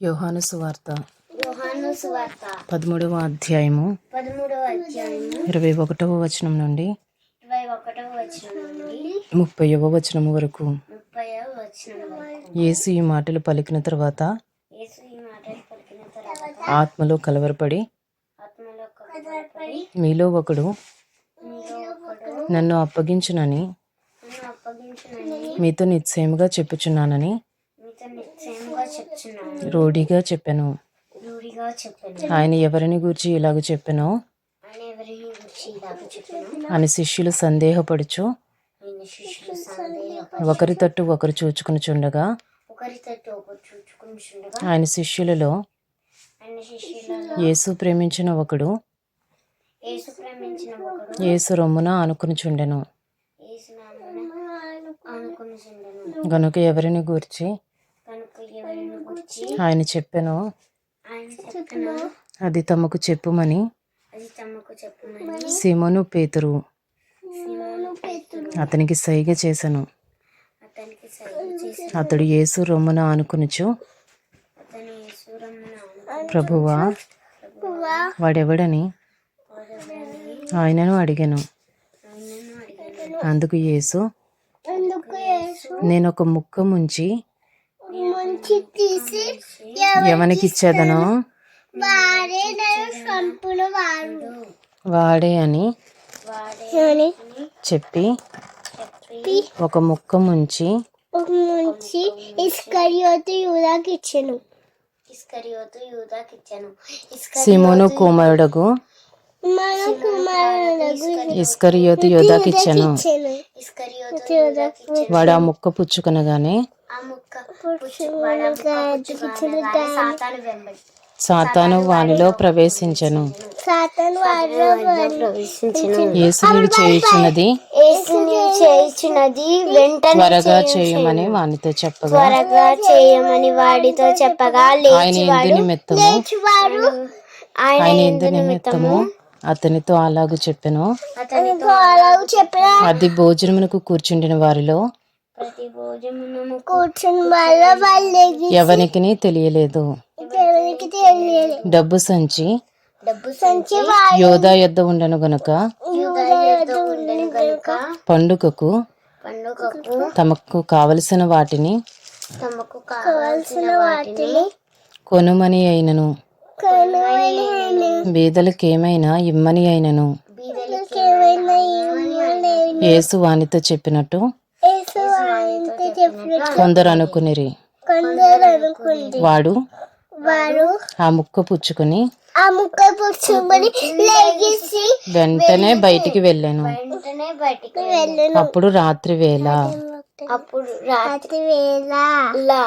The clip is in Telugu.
యోహాను సువార్త. పదమూడవ అధ్యాయము. ఇరవై ఒకటవ వచనం నుండి ముప్పైవ వచనం వరకు. యేసు ఈ మాటలు పలికిన తర్వాత ఆత్మలో కలవరపడి మీలో ఒకడు నన్ను అప్పగించునని మీతో నిశ్చయముగా చెప్పుచున్నానని రూఢిగా చెప్పాను. ఆయన ఎవరిని గూర్చి ఇలాగ చెప్పానో? అని శిష్యులు సందేహపడుచు ఒకరి తట్టు ఒకరు చూచుకుని చుండగా ఆయన శిష్యులలో యేసు ప్రేమించిన ఒకడు యేసు రొమ్మున చుండెను. అనుకుని చెందను గనుక ఎవరిని గురించి ఆయన చెప్పెనో. అది తమకు చెప్పుమని. సిమోను పేతురు. అతనికి సైగ చేసి అతడు యేసు రొమ్మున ఆనుకునుచు. ప్రభువా వాడెవడని? ఆయనను అడిగాను. అందుకు యేసు నేను ఒక ముక్క ముంచి ముంచి తీసి ఎవనికిచ్చేదనో వాడే సంపుల వాడు. వాడే అని వాడే అని చెప్పి ఒక ముక్క ముంచి ముంచి ఇస్కరియోతు యూదాకి ఇచ్చాను ఇస్కరియోతు యూదాకి ఇచ్చాను సిమోను కుమారుడగు ఇస్కరియోతు యోధాకి ఇచ్చాను ఇస్కరియోతు యూదాకి ఇచ్చాను వాడు ఆ ముక్క పుచ్చుకొనగానే సాతాను వానిలో ప్రవేశించెను. సాతాను వారిలో ప్రవేశించను. యేసు నీవు చేయుచున్నది యేసు నీవు చేయించినది వెంటనే త్వరగా చేయమని వానితో చెప్పగా. త్వరగా చేయమని వాడితో చెప్పగా. ఆయన ఎందు నిమిత్తము. ఆయన ఆయన ఎందు నిమిత్తము అతనితో అలాగు చెప్పెను. అతనితో అలాగ చెప్పిన. అది భోజనమునకు కూర్చుండిన వారిలో తెలియలేదు. ఎవరికి తెలియదు డబ్బు సంచి డబ్బు సంచి యోధా యొద్ద ఉండను గనుక పండుగకు తమకు కావలసిన వాటిని తమకు కావాల్సిన వాటిని కొనుమని అయినను. బీదలకేమైనా ఇమ్మని అయినను. బీదలకి ఏమైనా ఇవ్వని యేసు వానితో చెప్పినట్టు కొందరు అనుకునిరి వాడు వారు ఆ ముక్క పుచ్చుకొని ఆ ముక్క పుచ్చుకొని లేగిసి వెంటనే బయటికి వెళ్ళాను. వెంటనే బయటికి వెళ్ళను అప్పుడు రాత్రి వేళ అప్పుడు రాత్రి వేళ లా.